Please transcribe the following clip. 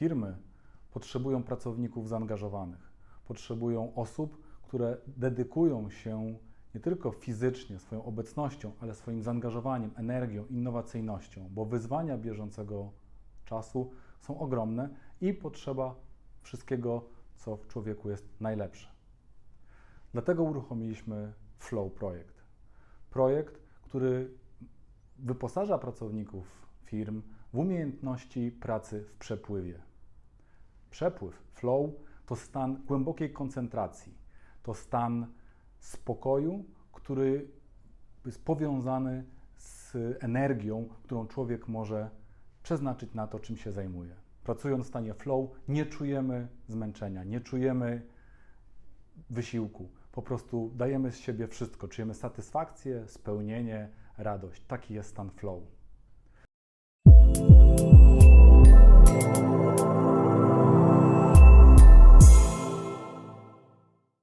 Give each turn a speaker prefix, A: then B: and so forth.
A: Firmy potrzebują pracowników zaangażowanych, potrzebują osób, które dedykują się nie tylko fizycznie swoją obecnością, ale swoim zaangażowaniem, energią, innowacyjnością, bo wyzwania bieżącego czasu są ogromne i potrzeba wszystkiego, co w człowieku jest najlepsze. Dlatego uruchomiliśmy Flow Projekt. Projekt, który wyposaża pracowników firm w umiejętności pracy w przepływie. Przepływ, flow, to stan głębokiej koncentracji, to stan spokoju, który jest powiązany z energią, którą człowiek może przeznaczyć na to, czym się zajmuje. Pracując w stanie flow, nie czujemy zmęczenia, nie czujemy wysiłku. Po prostu dajemy z siebie wszystko, czujemy satysfakcję, spełnienie, radość. Taki jest stan flow.